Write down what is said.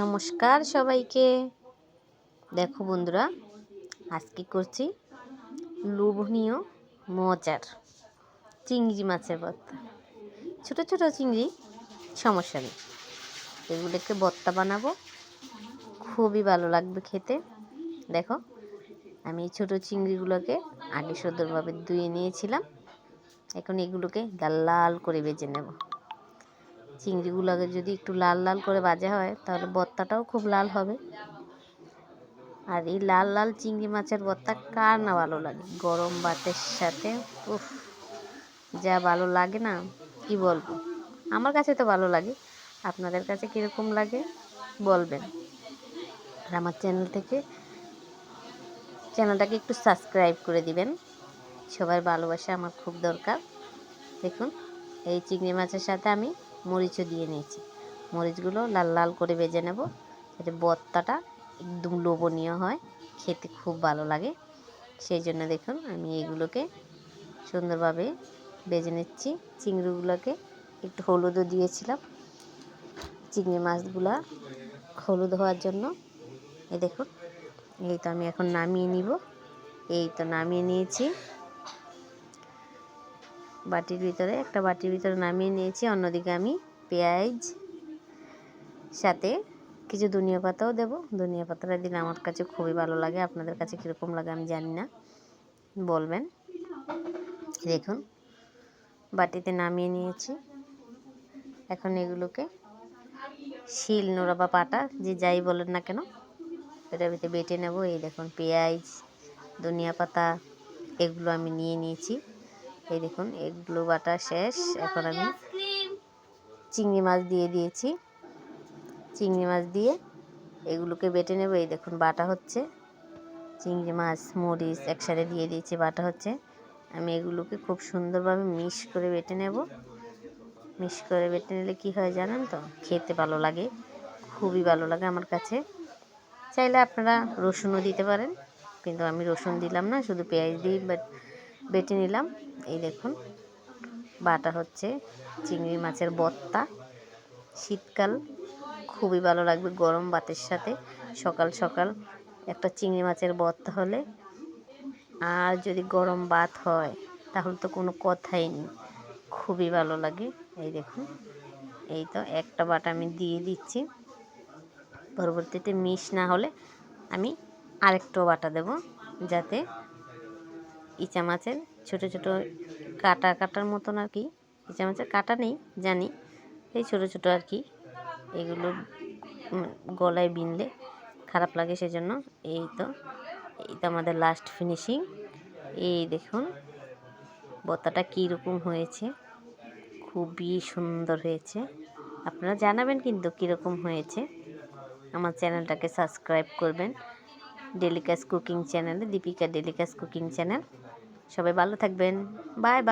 নমস্কার সবাইকে। দেখো বন্ধুরা, আজকে করছি লোভনীয় মজার চিংড়ি মাছের ভর্তা। ছোট ছোট চিংড়ি, সমস্যা নেই। এগুলোকে ভর্তা বানাবো, খুবই ভালো লাগবে খেতে। দেখো, আমি এই ছোটো চিংড়িগুলোকে আগে সুন্দরভাবে ধুয়ে নিয়েছিলাম। এখন এগুলোকে লাল লাল করে বেজে নেব। চিংড়িগুলোকে যদি একটু লাল লাল করে ভাজা হয়, তাহলে ভর্তাটাও খুব লাল হবে। আর এই লাল লাল চিংড়ি মাছের ভর্তা কার না ভালো লাগে? গরম ভাতের সাথে, উফ, যা ভালো লাগে না, কি বলব? আমার কাছে তো ভালো লাগে। আপনাদের কাছে কীরকম লাগে, বলবেন। আর আমার চ্যানেল থেকে, চ্যানেলটাকে একটু সাবস্ক্রাইব করে দিবেন। সবার ভালোবাসা আমার খুব দরকার। দেখুন, এই চিংড়ি মাছের সাথে আমি মরিচও দিয়ে নিয়েছি। মরিচগুলো লাল লাল করে বেজে নেব যাতে বত্তাটা একদম লোভনীয় হয়, খেতে খুব ভালো লাগে। সেই জন্য দেখুন আমি এইগুলোকে সুন্দরভাবে ভেজে নিচ্ছি। চিংড়িগুলোকে একটু হলুদও দিয়েছিলাম। চিংড়ি মাছগুলা হলুদ হওয়ার জন্য। এই দেখুন, এই তো আমি এখন নামিয়ে নিব। এই তো নামিয়ে নিয়েছি। বাটির ভিতরে, একটা বাটির ভিতরে নামিয়ে নিয়েছি। অন্যদিকে আমি পেঁয়াজ সাথে কিছু ধনিয়া পাতাও দেবো। ধনিয়া পাতাটা দিলে আমার কাছে খুবই ভালো লাগে। আপনাদের কাছে কীরকম লাগে আমি জানি না। বলবেন। দেখুন, বাটিতে নামিয়ে নিয়েছি। এখন এগুলোকে শিল, নোড়া বা পাটা, যে যাই বলেন না কেন, এটার ভিতরে বেটে নেব। এই দেখুন, পেঁয়াজ, ধনিয়া পাতা, এগুলো আমি নিয়ে নিয়েছি। এই দেখুন, এগুলো বাটা শেষ। এখন আমি চিংড়ি মাছ দিয়ে দিয়েছি। চিংড়ি মাছ দিয়ে এগুলোকে বেটে নেব। এই দেখুন, বাটা হচ্ছে। চিংড়ি মাছ, মরিচ একসাথে দিয়ে দিয়েছি, বাটা হচ্ছে। আমি এগুলোকে খুব সুন্দরভাবে মিক্স করে বেটে নেব। মিক্স করে বেটে নিলে কী হয় জানেন তো? খেতে ভালো লাগে, খুবই ভালো লাগে আমার কাছে। চাইলে আপনারা রসুনও দিতে পারেন, কিন্তু আমি রসুন দিলাম না, শুধু পেঁয়াজ দিই বেটে নিলাম। এই দেখুন, বাটা হচ্ছে চিংড়ি মাছের বত্তা। শীতকাল, খুবই ভালো লাগবে গরম ভাতের সাথে। সকাল সকাল একটা চিংড়ি মাছের বত্তা হলে আর যদি গরম ভাত হয়, তাহলে তো কোনো কথাই নেই। খুবই ভালো লাগে। এই দেখুন, এই তো একটা বাটা আমি দিয়ে দিচ্ছি। পরবর্তীতে মিশ না হলে আমি আরেকটু বাটা দেব, যাতে ইচা মাছের ছোটো ছোটো কাটা, কাটার মতন আর কি। ইচা মাছের কাটা নেই, জানি। এই ছোটো ছোটো আর কি। এগুলো গলায় বিনলে খারাপ লাগে সেজন্য। এই তো এই তো আমাদের লাস্ট ফিনিশিং এই দেখুন বত্তাটা কীরকম হয়েছে। খুবই সুন্দর হয়েছে। আপনারা জানাবেন কিন্তু কীরকম হয়েছে। আমার চ্যানেলটাকে সাবস্ক্রাইব করবেন। Delicious cooking channel Dipika delicious cooking channel সবাই ভালো থাকবেন। Bye bye